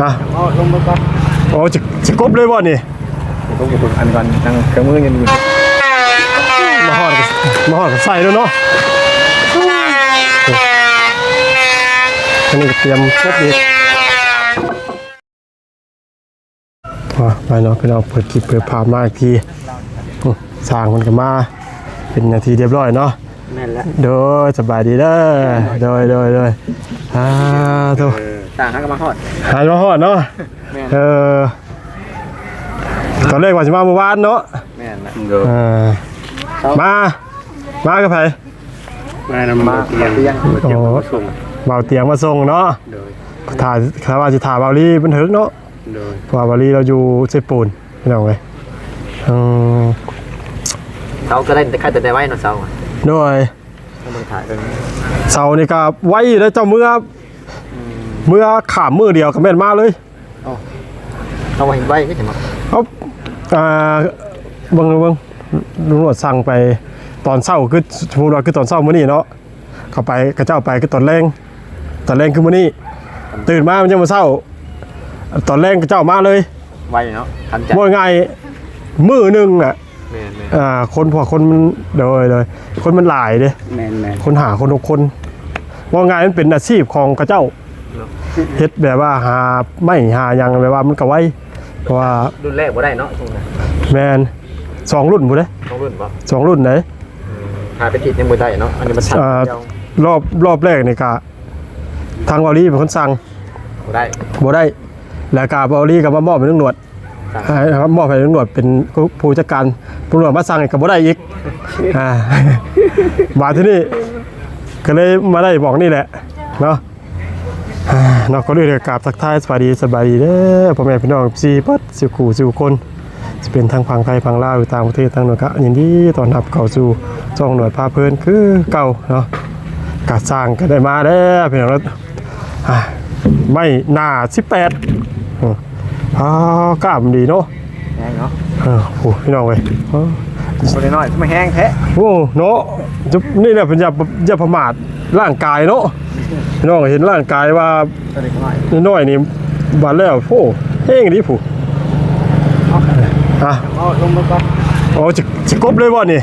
อะเอาลงมาก่อนโอ้จะจะกบเลยบ่นี่ลงกับอันก่อนทางเครื่องมือยังอยู่มาหอดกับมาหอดกับใส่แล้วเนาะอันนี้ก็เตรียมกบอีกอะไปเนาะพี่น้องเปิดคลิปเปิดภาพมาอีกทีอื้อสร้างมันก็มา เป็นนาทีเรียบร้อยเนาะแม่นแล้วโดยสบายดีเด้อโดยโดยโดยอ่าโต ต่างหางก็มาฮอดหายมาหอดเนาะแม่นเออตอนแรกว่าจะมาเมื่อวานเนาะแม่นแล้วเออมามากับไผ มานำมาเตียงเตียงโอ้เบาเตียงมาส่งเนาะโดยถ่ายถ่ายว่าจะถ่ายเบาลี่บันทึกเนาะโดยเพราะว่าเบาลี่เราอยู่เซปูนพี่น้องเลยอืมเสาก็ได้แต่ค่าแต่ได้ไว้เนาะเสาอะโดยต้องมาถ่ายกันเสานี่ก็ไว้แล้วเจ้าเมื่อ เมื่อขามมือเดียวก็แม่นมาเลยเอาไว้ไว้ก็จะมาเอาอ่าเบิ่งเบิ่งลุงหนวดสั่งไปตอนเช้าคือสมมุติว่าคือตอนเช้ามื้อนี้เนาะเข้าไปกระเจ้าไปคือตอนแรงตอนแรงคือมื้อนี้ ตื่นมามันยังมาเช้า ตอนแรงกระเจ้ามาเลยไว้เนาะทันใจว่าไงายมื้อหนึงอะแม่นแม่นอ่าคนพอคนมันโดยเลยคนมันหลายเด้แม่นแม่นคนหาคนหกคนว่าไงายมันเป็นอาชีพของกระเจ้า เฮ็ดแบบว่าหาไม่หาหยังแบบว่ามันก็ไว้เพราะว่ารุ่นแรกบ่ได้เนาะตรงนั้นแมนสองรุ่นบ่เด้ต้องรุ่นบ่สองรุ่นไหนหาไปติดยังบ่ได้เนาะอันนี้มันชัดอ่าเดียวรอบรอบแรกนี่ก็ทางบอลี่เป็นคนสั่งบ่ได้บ่ได้ แล้วก็บอลี่ก็มามอบให้ลุงหนวดสั่งให้ครับมอบให้ลุงหนวดเป็นผู้จัดการลุงหนวดมาสั่งอีกก็บ่ได้อีกอ่ามาที่นี่ก็เลยมาได้บอกนี่แหละเนาะอ่า เนาะก็เลยกราบทักทายสวัสดีสบายดีเด้อพ่อแม่พี่น้องซีเปิดสิวขู่สิวคนจะเป็นทางพังไทยพังลาวหรือต่างประเทศทางหน่วยก็ยินดีต้อนรับเข้าสู่ช่องหน่วยพาเพลินคือเก่าเนาะกาสร้างก็ได้มาแล้วพี่น้องแล้วอะไม่หน้าสิบแปดอ๋อกล้ามดีเนาะแห้งเนาะเออโอ้พี่น้องเว้ยอ๋อบ่ได้น้อยไม่แห้งแท้โอ้เนาะจุ๊บนี่แหละเป็นอย่าอย่าประมาทร่างกายเนาะพี่ น้องเห็นร่างกายว่าตัวเล็กน้อยน้อยๆนี่บาดแล้วโอ้เฮงดีผู้อะเอาลงมาก่อนโอ้จะจะกบเลยบ่นี่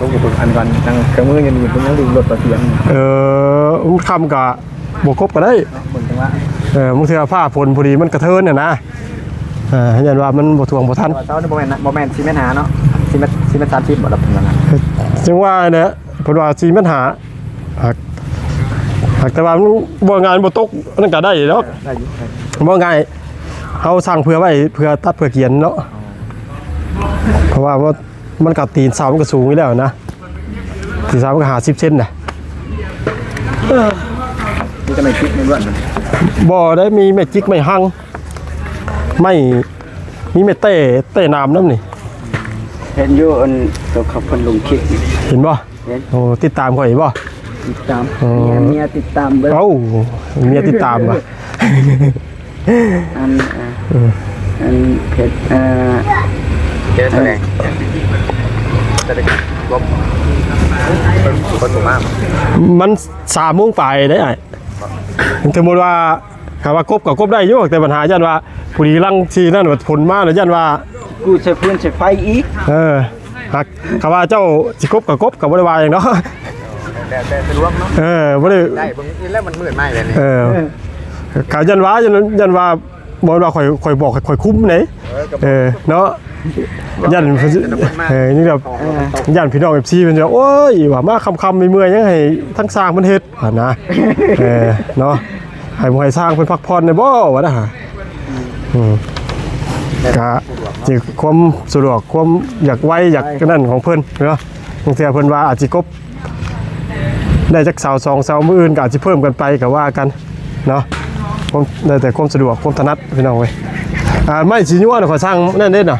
ลงกับอันก่อนทางเครื่องมือยังอยู่ตรงนั้นลืมรถประเทียมเออมันคำกับบวกกบก็ได้บนจังหวะเออมึงเถื่อผ้าฝนพอดีมันกระเทินน่ะนะเออเห็นว่ามันบ่ทวงบ่ทันเสาเนี่ยบ่แม่นนะบ่แม่นซีเมนต์หาเนาะซีเมนต์ซีเมนต์สามสิบบ่ดับเป็นนะจึงว่าเนี่ยเพิ่นว่าสิปัญหาหากหากแต่ว่ามันบ่งานบ่ตกนั่นก็ได้ดอกได้อยู่ได้บ่ง่ายเฮาสั่งเพื่อไว้เพื่อตัดเพื่อเขียนเนาะเพราะว่ามันมันก็ตีนเสามันก็สูงอยู่แล้วนะตีนเสามันก็50เซนน่ะนี่จะไม่คิดในเรื่องมันบ่ได้มีแม่จิกไม่หังไม่มีแม่เต้เต้น้ำน้ำนี่ เห็นอยู่อันตัวขับคนลงคลิปเห็นบ่เห็น โอ้ติดตามข่อยบ่ ติดตามอ๋อ เมียเมียติดตามเบิ้งเอ้าเมียติดตามอะ อันอ่าอันเพจเอ่อเจอแสดงแสดงลบคนถูกมากมันสามโมงไปได้ไอ้สมมติว่าคำว่ากบกับกบได้อยู่แต่ปัญหายันว่าผู้ดีลังทีนั่นว่าผลมากเลยยันว่า กูใช้พื้นใช้ไฟอีกเออหากคำว่าเจ้าสิกบกับกบกับบ่ได้ว่าอย่างเนาะ แต่แต่สะดวกเนาะเออบ่ได้ได้บางทีแล้วมันมืดไหมเลยเนี่ยเออเขายันว่ายันยันว่าบ่ว่าข่อยข่อยบอกข่อยคุ้มไหนเออเนาะยันเพิ่นสิเออนี่แบบยันพี่น้อง FC เพิ่นจะโอ้ยว่ามาคำๆมีเมื่อยยังให้ทั้งสร้างเพิ่นเฮ็ดว่านะเออเนาะให้บ่ให้สร้างเพิ่นพักผ่อนได้บ่ว่านะฮะอืมก็สิความสะดวกความอยากไวอยากนั่นของเพิ่นเนาะบางเทื่อเพิ่นว่าอาจสิกบ ได้จักเสาสองเสามืออื่นก็อาจจะเพิ่มกันไปกับว่ากันเนาะผมได้แต่ความสะดวกความถนัดพี่น้องเว้ยอ่าไม่สิญัวน่ะขอสร้างนั่นเด้น่ะ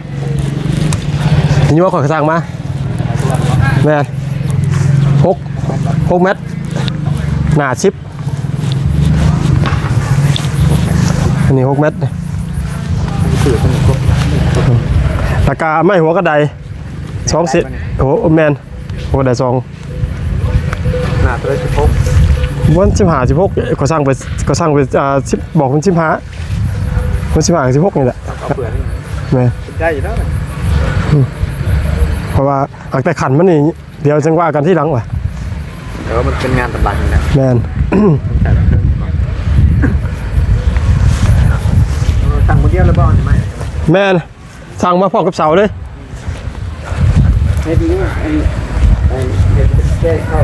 สิญัวขอสร้างมาแม่นหกหกเมตรหนาชิปอันนี้หกเมตรราคาไม่หัวกระไดสองสิบโอ้แมนหัวกระไดสอง หน้าตัวสิบหกวันสิบหาสิบหกก็สร้างไปก็สร้างไปอ่าสิบบอกเป็นสิบหามันสิบห้าสิบหกนี่แหละเอาเปลือกนี่แม่นได้อยู่แล้วนะเพราะว่าหากแต่ขันมันนี่เดี๋ยวจังว่ากันที่หลังว่ะเออมันเป็นงานตำบันนะแมนแต่ละเครื่องก่อนเออสั่งมือเดียวแล้วบ้างไหมแมนสั่งมาพร้อมกับเสาเลยเฮ็ดนี้ไอ้ไอ้เฮ็ดแก้เข้า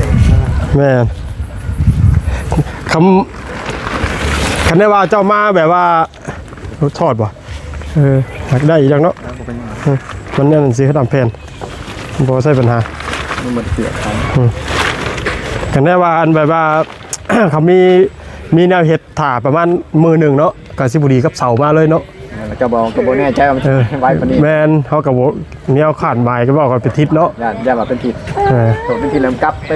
แมนคำคันได้ว่าเจ้ามาแบบว่าทอดบ่เอออยากได้อีกอย่างเนาะแล้วก็เป็นยังไงเออมันเนี่ยมันสีขาวดำแผ่นบ่ใช่ปัญหามันเหมือนเปลือกของกันได้ว่าอันแบบว่าเขามีมีแนวเห็ดถ่าประมาณมือหนึ่งเนาะกับสิบุรีกับเสามาเลยเนาะ เจ้าบอกกระโบแน่ใจว่ามันเออไว้ปานนี้แมนเขากับแนวขาดหมายก็บอกว่าเป็นทิศเนาะย่าย่าว่าเป็นผิดเออผมเป็นผิดแล้วกลับไป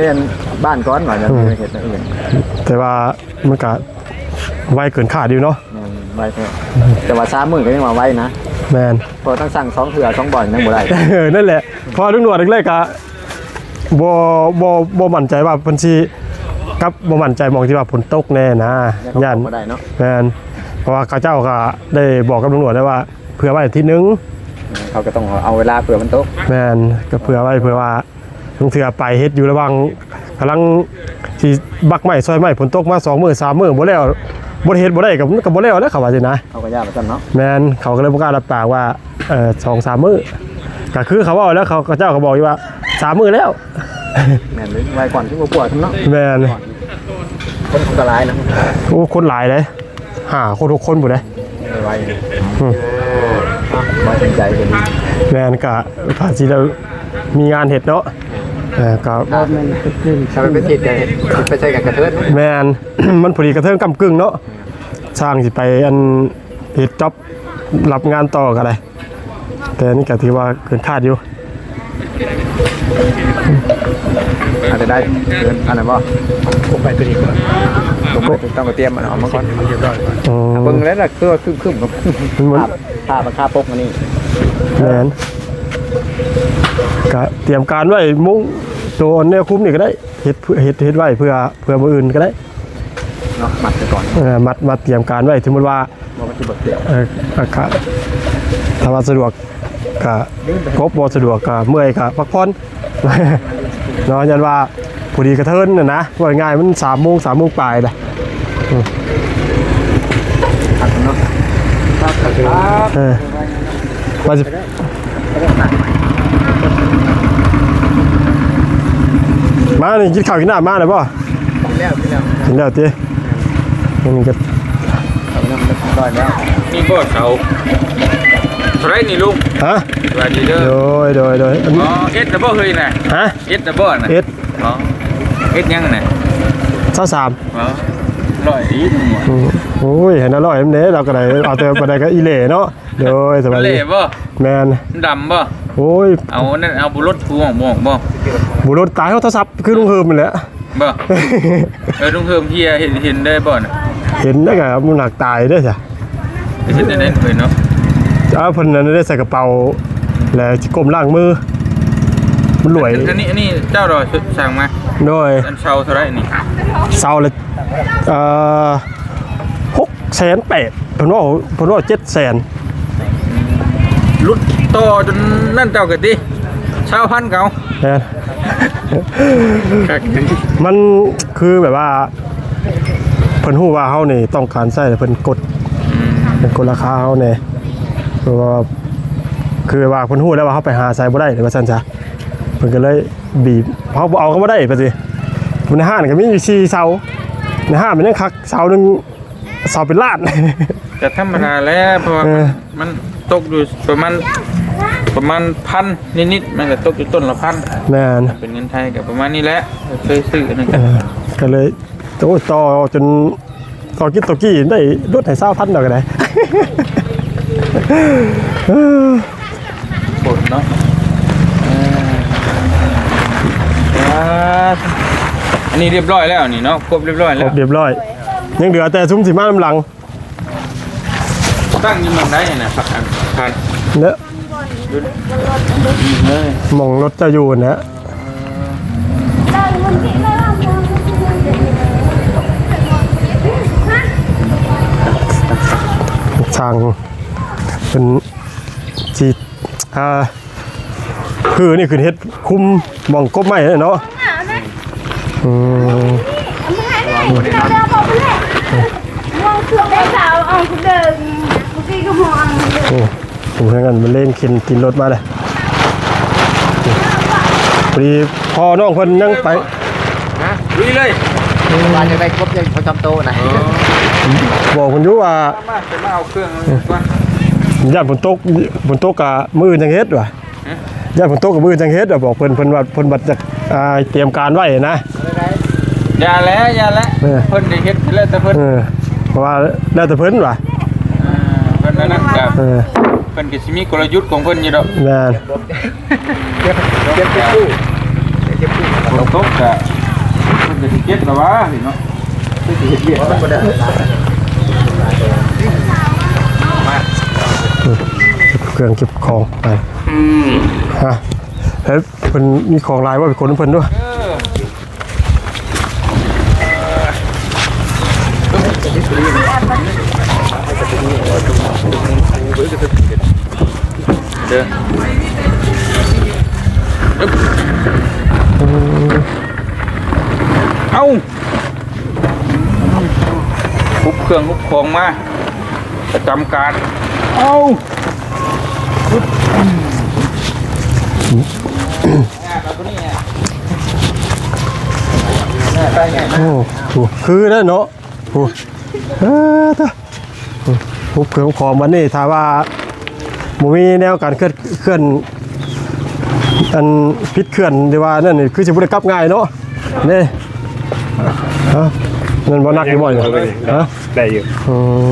บ้านก่อนหน่อยจะเห็นอื่นแต่ว่ามันก็ไวเกินขาดอยู่เนาะไว้แต่ว่าซ้ามือก็ยังมาไว้นะแมนเพราะต้องสั่งสองเถื่อสองบ่อยนั่งบ่ได้เออนั่นแหละพอลุงหนวดแรกๆก็บ่บ่บ่มั่นใจว่าเพิ่นสิกับบ่มั่นใจมองที่ว่าฝนตกแน่นะย่านบ่ได้เนาะแมน ราะว่าเขาเจ้าก็ได้บอกกับลุงหนวดได้ว่าเผื่อไว้อาทิตย์หนึงเขาก็ต้องเอาเวลาเผื่อมันตกแมนก็เผื่อไว้เผื่อว่าลุงเถื่อไปเฮ็ดอยู่ระหว่างกำลังสิบักไม้ซอยไม้ฝนตกมา2มื้อ3มื้อบ่แล้วบ่ได้เฮ็ดบ่ได้ก็ก็บ่แล้วแล้วเขาว่าสินะ เขาก็ย่ามาจันเนาะแมนเขาก็เลยประกล้าศรับปากว่าเออสองสามมื้อก็คือเขาบอกแล้วเขาเขาเจ้าเขาบอกอยู่ว่าสามมื้อแล้ว แม่นเลยไว้ก่อนที่บ่ปวดเนาะแมนคนอันตรายนะ โอ้คนหลายเลย หาคนทุกคนหมดเลยไว้ไว้สนใจกันแมนกะภาษีเรามีงานเห็ดเนาะเออก็ถ้ามันเป็นผิดกันไปใช้กันกระเทิดแมนมันพอดีกระเทิงกำกึ่งเนาะสร้างสิไปอันเห็ดจ็อบรับงานต่อกันเลยแต่อันนี่ก็ถือว่าเกินคาดอยู่ อาจจะได้เกินอันนั้นบ่ผมไปตัวนี้ก่อนผมต้องเตรียมมันเอามาก่อนเรียบร้อยก่อนอ๋อเบิ่งแล้วล่ะคือว่าคึมๆกับมันเหมือนภาพภาพมันค่าปกมานี่แมนก็เตรียมการไว้มุ้งตัวเนี่ยคุ้มนี่ก็ได้เห็ดเพื่อเห็ดเห็ดไว้เพื่อเพื่อมืออื่นก็ได้เนาะมัดไปก่อนเออมัดมาเตรียมการไว้สมมติว่าบ่มันสิบ่เสียวเอออากาศถ้าว่าสะดวกก็ครบบ่สะดวกก็เมื่อยก็พักผ่อน เนาะยันว่าพอดีกระเทินน่ะนะว่าง่ายมัน3โมง3โมงปลายเลยอัดเนาะครับครับเออว่าสิมานี่กินข้าวกินน้ำมาเลยป่ะแล้วพี่แล้วกินแล้วติมันก็เอาน้ำเรียบร้อยแล้วนี่บ่เสาเท่าไรนี่ลุงฮะสวัสดีเด้อโดยโดยโดยอันอ๋นี้อเอ็ดดับเบิลเฮ้ยน่ะฮะเอ็ดดับเบิลน่ะเอ็ดอ๋อเอ็ดยังน่ะเท่าสามอ๋อร้อยอีกหมดอืมโอ้ยเห็นอร่อยมันเด้เราก็ได้เอาแต่บันไดก็อีเหล่เนาะโดยสบายดีเล่บ่แมนดำบ่โอ้ยเอานั่นเอาบุรถทูของบ่บ่บุรุษตายเขาโทรศัพท์คือลุงเฮิมมันแหละบ่เออลุงเพิ่มเฮียเห็นเห็นได้บ่น่ะเห็นได้ไงครับมันหนักตายได้ใช่เห็นได้ได้เลยเนาะ อ้าวเพิ่นนั้นได้ใส่กระเป๋า แล้วสิก้มล้างมือ มันรวยอันนี้อันนี้เจ้ารอสั่งมาโดยอันเชาเท่าไรนี่เซาละเอ่อ6แสนแปดเพิ่นว่าเพิ่นว่า7แสนรุดต่อจนนั่นเจ้าก็ติชาวพันเก่าแม่นมันคือแบบว่าเพิ่นฮู้ว่าเฮานี่ต้องการใช้แต่เพิ่นกดอืมเป็นกดราคาเฮาแน่ เพราะว่าคือว่าเพิ่นฮู้แล้วว่าเฮาไปหาใช้บ่ได้หรือว่าซั่นซะเพิ่นก็เลยบีบเฮาบ่เอาก็บ่ได้ไปสิมันในห้างก็มีอยู่4เสาในห้างมันยังคักเสาหนึงเสาเป็นล้านแต่ธรรมดาแล้วเพราะว่าเออมันตกอยู่ประมาณประมาณพันนิดๆมันก็ตกอยู่ต้นละพันแม่นเป็นเงินไทยกับประมาณนี้แหละเคยซื้ออันนึงเออก็เลยโอ้ยต่อจนต่อกินต่อกี้ได้ลดให้20,000ดอกก็ได้ เออปดเนาะอ่าอันนี้เรียบร้อยแล้วนี่เนาะครบเรียบร้อยครแล้วบเรียบร้อย ยังเหลือแต่ซุ้มสีมาลำหลังตั้งอยืนมองได้นะพักอันพันเนอะเลยหมองรถจะอยู่นะ ทาง เป็นจีอ่าคือนี่คือเฮ็ดคุมหมองกบไม้เนาะอืมได้สาวเอาคุณเดินคุณพี่ก็มองโอ้ผมเพื่อนกันมันเล่นกินกินรถมาเลยพอดีพอน้องเพิ่นยังไปลุยเลยว่าจะได้ครบยังเขาจำโตนะบอกคนอยู่ว่ามาจะมาเอาเครื่องว่า ญาติฝนตกฝนตกกะมือจังเฮ็ดว่ะญาติฝนตกกับมือจังเฮ็ดว่ะบอกเพิ่นเพิ่นว่าเพิ่นบัดจะอ่าเตรียมการไว้นะอย่าแล้วอย่าแล้วเออเพิ่นได้เฮ็ดไปแล้วแต่เพิ่นเออเพราะว่าแล้วแต่เพิ่นว่ะอ่าเพิ่นนั่นกับเออเพิ่นก็สิมีกลยุทธ์ของเพิ่นอยู่ดอกแม่นเก็บเก็บคู่เก็บคู่ฝนตกก็เพิ่นก็สิเก็บแล้ววะนี่เนาะเห็ดเบี้ยมันก็ได้ เครื่องเก็บของไปฮะเฮ้ยเพิ่นมีของลายว่าเป็นคนเพิ่นด้วยเออเด้อเอาคุบเครื่องคุบของมาประจำการ เอาไปไง โอ้โหคือได้เนาะโอ้เออตะทุบเครื่องของวันนี้ถ้าว่าบ่มีแนวการเคลื่อนเคลื่อนอันพิษเคลื่อนหรือว่านั่นนี่คือสิบ่ได้กลับง่ายเนาะนี่ฮะนั่นบ่นักอยู่บ่อยฮะได้อยู่อืม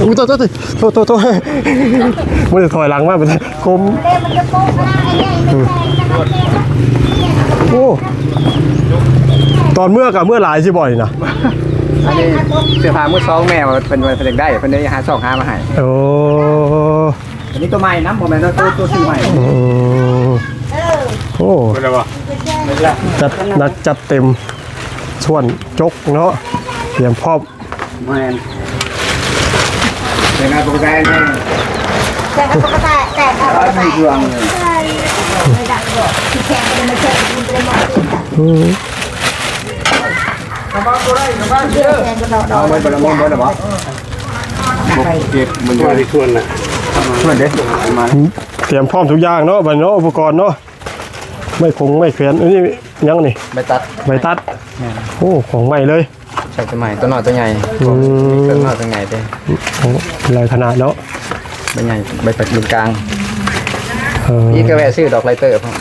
อุ้ยโตโตโตโตโตโตมันจะถอยหลังมากมันคมเต้มันจะโป๊ะก็ได้ไอ้เนี่ยโอ้ ตอนเมื่อกับเมื่อหลายสิบ่อยนะอันนี้เสื้อผ้ามือสองแม่เป็นเป็นเป็นได้เป็นได้หาสองหามาให้โอ้อันนี้ตัวใหม่นะผมเป็นตัวตัวซื้อใหม่อืมโอ้ไม่ได้ว่าจัดหนักจัดเต็มส่วนจกเนาะเตรียมพร้อมแม่นเป็นงานปกติเนี่ยแต่ก็ปกติแต่ก็ปกไม่ติเครื่องเลยไม่ดักหรอกที่แข่งกันมาแข่งกันเป็นมอสิอืม เชื่อแข่งกันเราเอาไม่เป็นละมุนบ่ได้บ่เก็บมันว่าที่ชวนน่ะช่วยเด้มาเตรียมพร้อมทุกอย่างเนาะบัดเนาะอุปกรณ์เนาะไม่คงไม่เขียนอันนี้ยังนี่ไปตัดใบตัดโอ้ของใหม่เลยใส่ตัวใหม่ตัวน้อยตัวใหญ่อืมตัวน้อยตัวใหญ่เด้ของหลายขนาดเนาะใบใหญ่ใบปัดกลางเออนี่ก็แวะซื้อดอกไลเตอร์พ่อ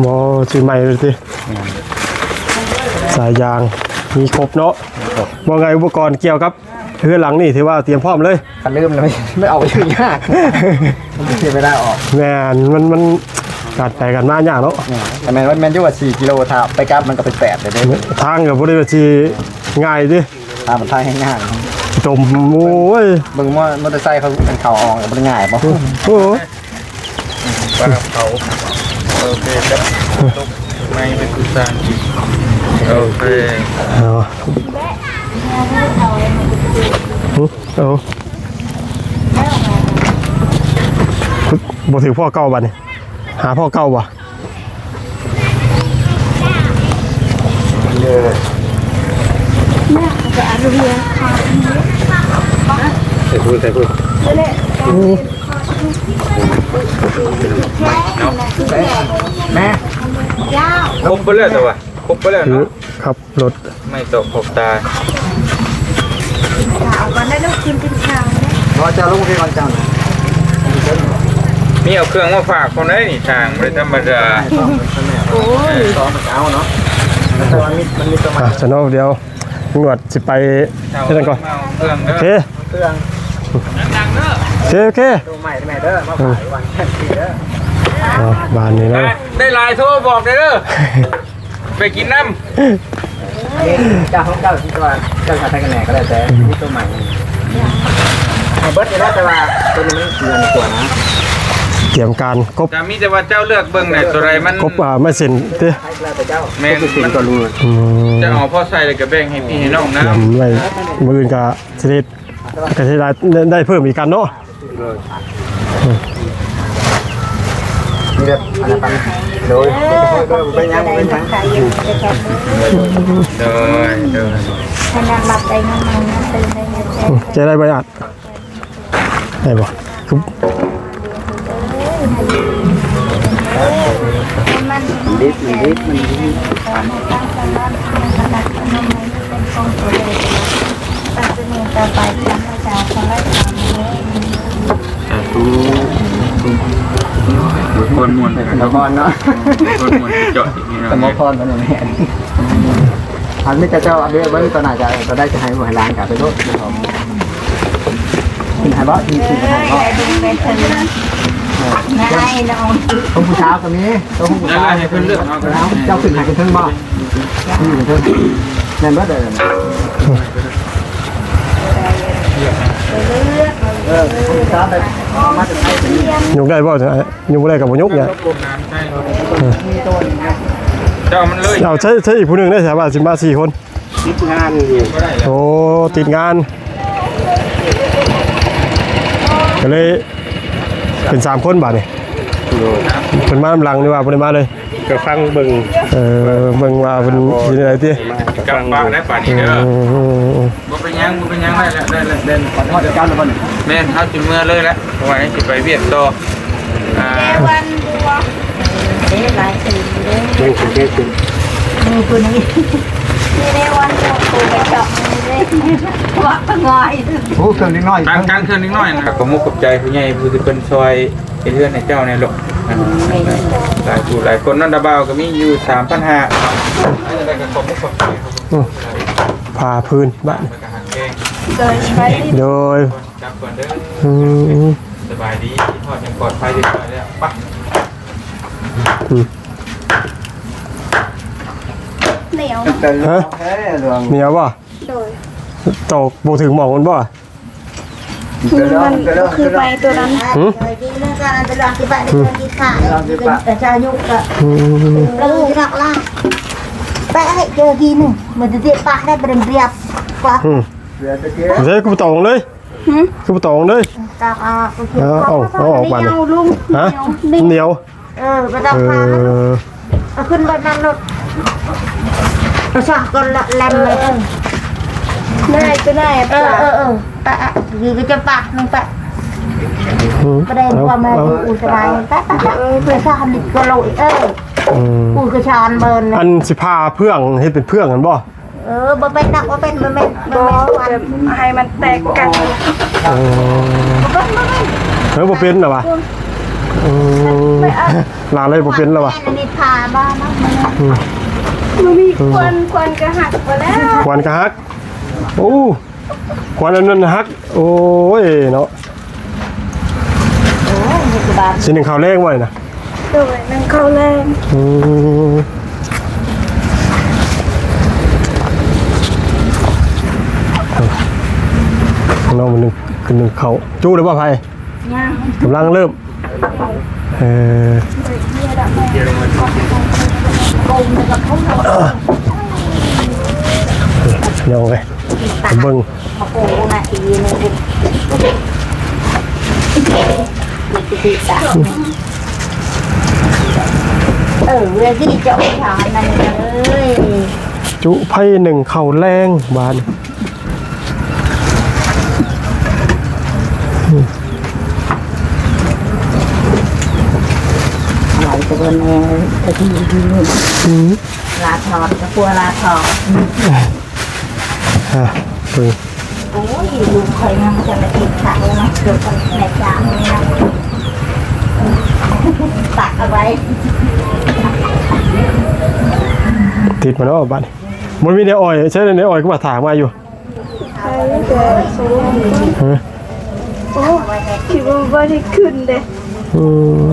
หมอซื้อใหม่เลยสิ สายยางมีครบเนาะว่าไงอุปกรณ์เกี่ยวกับเรือนหลังนี่ถือว่าเตรียมพร้อมเลยคันลืมเลยไม่เอาไปซื้อยากมันซื้อไม่ได้ออกแมนมันมันกัดไปกันมากยากเนาะแต่แมนว่าแมนอยู่ว่า4กิโลถ้าไปกลับมันก็เป็น8เลยเด้ทางกับบริเวณที่ง่ายดิถ้ามันทางง่ายจมโอ้ยๆเบิ่งมอมอเตอร์ไซค์เขาเป็นเขาออกมันง่ายบ่โอ้ยปลาเขาโอเคครับตกไม่เป็นกุศล โอเคเอาเอาบ่ถือพ่อเก่าบันี่หาพ่อเก่าบ่ใส่พูดใส่พูดแม่ครบไปแล้วแต่ว่าคร บไปแล้วถือเนาะขับรถไม่ตกขบตาเอาวันนั้นต้องกินเป็นชามนะรอจะลงที่ก่อนจังมีเอาเครื่องมาฝากคนได้นี่ทางไม่ธรรมดาโอ้ยซ้อมมันเช้าเนาะแต่ว่ามันมันมีตัวใหม่อะจะนอกเดียวหนวดสิไปที่นั่นก่อนเอาเครื่องโอเด้เคอเครื่องโอเคโอเคตัวใหม่แม่เด้อมาขายวันแค่ทีเด้อ อะบ้านนี้เนาะ ได้ไลน์โทรบอกได้เด้อ ไปกินน้เจ้าของเจ้าที่ว่าเจ้าชายไทยกันแหน่ก็ได้แต่มีตัวใหม่ไอ้เบิร์ดเนี่ยแต่ว่าตัวนี้มันคือในตัวนะเตรียมการครบำจะมีแต่ว่าเจ้าเลือกเบิ่งไหนตัวใดมันครบอ่าไม่เซ็นเด้ใช้แล้วแต่เจ้าแม่นคือสิ่งมันตัวรู้อืมจะเอาพ่อใส่เลยกับแบ่งให้พี่ให้น้องเตนะรียมไว้มืออื่นกับสิได้ก็สิได้ได้เพิ่มอีกกันเนาะ นี่แบบอันนั้นโดยโดยไปยังไปยังเดินเดินขนาดหลับได้เงินมันตื่นได้เงินอืมจะได้ใบอัดได้บ่คือมันดิบมันดิบมันดิบตั้งแต่นั้นขนาดขนมมันเป็นองตัวเองตั้งแต่นี้ต่อไปทำให้เจ้าของได้ทำเลยแต่ตู คนมวนไปกันตะกอนเนาะคนมวนเจาะอย่างนี้สมเนาะพรมันแม่อันนี้จะเจ้าอันนี้เบิ้งตอนไหนจะจะได้จะให้หวยล้างกับไปโลดนะครับกินไฮบอสกินกินไฮบอสได้ดูเป็นคนนายน้องต้องผู้เช้าคนนี้ต้องผู้แล้วเช้าให้เพื่อนเลือกเอากันแล้วเจ้าขึ้นหายกันทั้งบ่ขึ้นกันทั้งนั่นบ่เดินเออผู้เช้าไป มาจากไหนเป็นยกได้บ่จะยกบ่ได้ก็บ่ยกเนี่ยกลมน้ำใช่เจ้ามันเลยเอาใช้ใช้อีกผู้หนึงได้ใช่ป่ะสิมาสี่คนคิดงานอยู่ก็ได้แล้วโอ้ติดงานก็เลยเป็นสามคนบาทนี่โดยเป็นมาลำหลังนี่ว่าบ่ได้มาเลยก็ฟังเบิ่งเออเบิ่งว่าเป็นสิได้ติ มาก็กลัฟับงบ้านได้ป่านนี้เด้ออืมบ่เป็นยังบ่เป็นยังได้แล้วได้แล้วได้ขอโทษเจ้าหน้าที่แม่นเฮาจิเมื่อเลยแล้วเพราะว่านี่สิไปเวียดต่ออ่าเวันบัวเด้หลายสีเด้เรื่องของเรื่องคือมีคนนี้นี่เด้วันบัวปูกระจอกนี่เด้ว่าง่ายโอ้เครื่องนิดหน่อยกลางกลางคืนนิดหน่อยนะก็มุกกับใจผู้ใหญ่ผู้ที่เป็นซอยไอ้เรื่องในเจ้าในหลกอ่า หลายผู้หลายคนนั่นดาบาวก็มีอยู่3,500อะไรก็ขอบมุกขอบใจครับอืมพาพื้นบ้านไปกับหางแกงโดยใช้โดยจับก่อนเด้ออืมสบายดีทอดยังปลอดภัยดีกว่าแล้วไปเหนียวเป็นแค่เรื่องเหนียวบ่โดยตกบ่ถึงหมองมันบ่คือ มันก็คือไปตัวนั้นหืม đi lên ra là được cái bạn đi đi thả để cho nhục cả อืม rồi đặt la bạn hãy chờ gì nữa mà từ tiệm bạn đây bên đẹp quá อืมเรือตะเกียบใช่กูบ่ตองเลยกูบ่ตองเลย cả à เอาเอาเอาออกมาเหนีนี่ยวลุงฮะเหนียวเหนียว ờ và เอ đặt pha อ nó ขึ้นไปนั่นรถ sao con lợn lem này ơi ได้ก็ได้ ờ ป่ะ ờ ờ tạ vì cái cho bạc nâng tạ อืม cái đây เอา qua mà เอา ui cái bài tạ tạ tạ phải sao hành lịch có lỗi ơi อืม ui cái tròn bờn อั này นสิพาเพื่องเฮ็ดเป็นเพื่องกันบ่ ờ bà bên nặng bà bên bà bên บอ bà แบ bên บให้มันแตกกันเออเฮ้ยบ่เป็นเหรอวะอืมลาเลยบ่เป็นแล้ววะ Mẹ này đi thả ba nó มันมีควันควันกระหักไปแล้วควันกะฮักโอ้ ควันอันนั้นฮัก โอ้ยเนาะสิหนึ่งข้าวแรงไว้นะโดยนั่งเข้าแรงอืมข้างนอกมันหนึ่งคือหนึ่งเขาจู้หรือเปล่าไพ่ย่างกำลังเริ่ม เออเดี๋ยวไปไปเบิ้ง mà cổ này thì nó cũng cái gì cả ở cái gì chỗ nhỏ này ơi จุไพ่หนึ่งเข่าแรงบาน nói cho con nghe cái gì gì luôn là thọt cái cua là thọt ฮะเบิ้ง ôi luôn khơi ngâm cho nó kịp sạc luôn á được con này chạm luôn nha tạc ở đây ติดมาแล้วบ้านมันมีในอ้อยใช่ในอ้อยก็มาถางมาอยู่ใช่แต่สูงฮะโอ้คิดว่าไม่ได้ขึ้นเลยอืม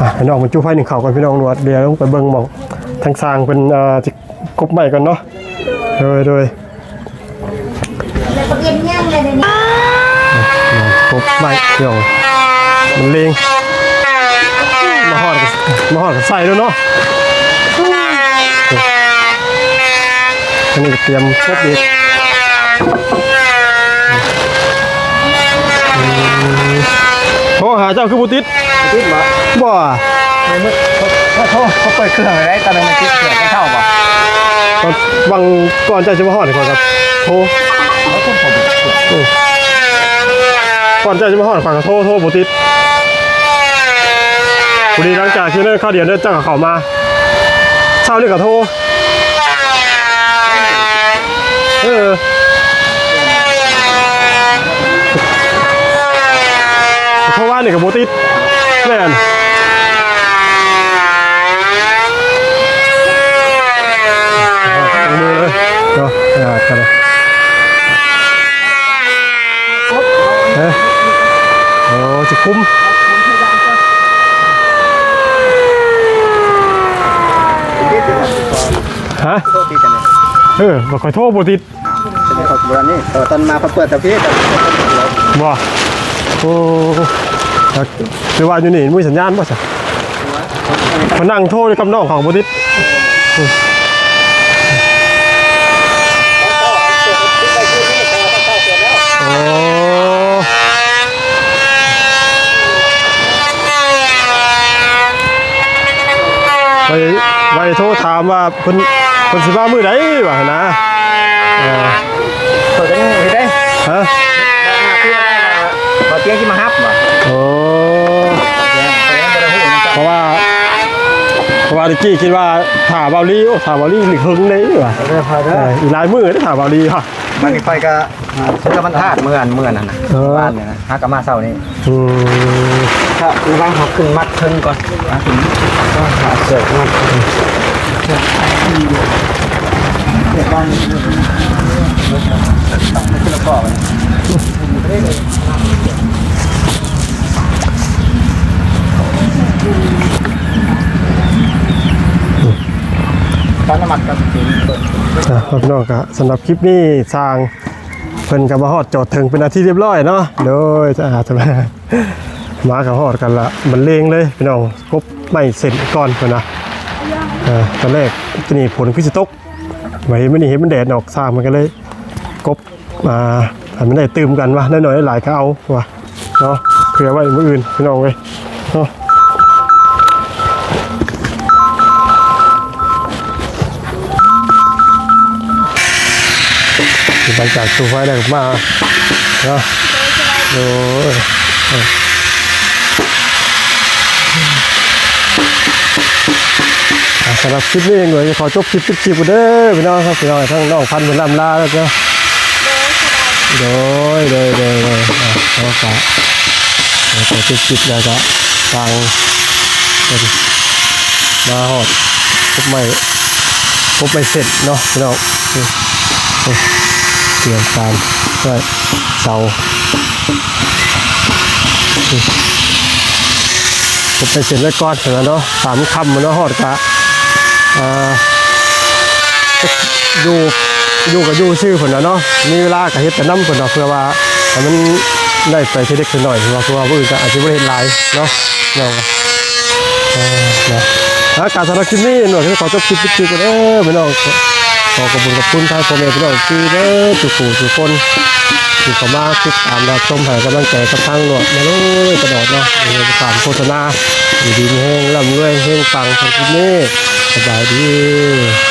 อะให้น้องมันจุไพ่หนึ่งเข่ากันพี่น้องนวดเดี๋ยวไปเบิ้งมองทางสร้างเป็นเอ่อจิ กบใหม่กันเนาะโดยโดย này có yên nhang này này กบใหม่พี่น้องมันเลงมาหอดมาหอดใส่ด้วยเนาะอันนี้เตรียมครบอีกอืมโทรหาเจ้าคือบุติดติดบ่บ่เขาเขาเปิดเครื่องอะไรตอนนั้นมันติดเครื่องไม่เท่าบ่ ตอนวังก่อนเจ้าจะมาหอดก่อนครับโทรเขาคุ้มผมก่อนเจ้าจะมาหอดก่อนก็โทรโทรบุติดพอดีหลังจากที่เลิกข้าวเดียวเลิกเจ้ากับเขามาเช้านี่ก็โทรเออโทรว่านี่กับบุติดแม่น เอามือเลย เนาะอ่าเลยโอ้จะคุ้มฮะเออบ่ค่อยโทรบ่ติดเป็นคนโบรานี่เออตอนมาเขาเปิดแต่พี่ต่บ่โอ้แล้วคือว่าอยู่นี่มีสัญญาณบ่ซะมานั่งโทรกับน้องของบ่ติด ไปไปโทรถามว่าเพิ่นเพิ่นสิมามื้อใดว่าหั่นนะเออเปิดกันนี่ได้ฮะพอเตียงที่มาฮับบ่โอ้เตียงเตียงบ่ได้ฮู้นะเพราะว่าเพราะว่าตะกี้คิดว่าถาเบาลีโอ้ถาเบาลีหนึ่งหึงเลยว่ะเด้อพอเอเด้อออีกหลายมือได้ถาเบาลีค่ะ มันนี่ไฟก็ซื้อมันธาตุเมื่อนเมื่อนั่นน่ะเออ บ้านเนี่ยนะฮักกะมาเช้านี้อืม ถ้าระวังเขาขึ้นมัดเพิ่งก่อนมาถึงก็หาเสือกมัดเดี๋ยวบ้านขึ้นแล้วก็ไปตอนน้ำมันกับสีเปิดอะพี่น้องครับสำหรับคลิปนี้สร้างเพิ่นกับมาฮอดจอดถึงเป็นอาที่เรียบร้อยเนาะโดยจะอาจจะมา มากับฮอดกันละมันเลงเลยพี่น้องกบไม่เสร็จก่อนเพิ่นนะอ่าตอนแรกจะนี่ผลคือสิตกมาเห็นมันนี่เห็นมันแดดออกสร้างมันก็เลยกบมาให้มันได้ตื่มกันวะน้อยๆหลายก็เอาวะเนาะเผื่อไว้มื้ออื่นพี่น้องเว้ยเนาะหลังจากสูไฟได้ออกมาเนาะโอ้ย สำหรับคลิปนี้เองเลยขอจบคลิปคลิปคลิปเด้อพี่น้องครับพี่น้องทั้งน้องพันธุ์เหมือนลำลาแล้วก็โดยโดยโดยโดยอะขอกะขอจบคลิปแล้วก็ทางเป็นมาหอดพบไม่พบไม่เสร็จเนาะพี่น้องเตรียมการก็เสาผมไปเสร็จแล้วก้อนเสร็จแล้วเนาะสามคำมันเนาะหอดกะ อยู่อยู่กับอยู่ชื่อผลนะเนาะมีเวลากับเฮ็ดแต่น้ำผลเนาะเพื่อว่ามันได้ไปทีเด็กทีหน่อยเพราะว่าเพว่าผู้อื่นก็อาจจะไม่เห็นหลายเนาะเนาะเออเนาะการสำหรับคลิปนี้หน่อยที่ขอจบคลิปคลิปกันเด้อพี่น้องขอขอบคุณขอบคุณทางพ่อแม่พี่น้องที่เด้อทุกผู้ทุกคนที่เข้ามาติดตามรับชมให้กำลังใจกับทางหนวดมาเลยตลอดเนาะในการโฆษณาดีดีแห้งร่ำรวยแห้งปังทางคลิปนี้ สบายดี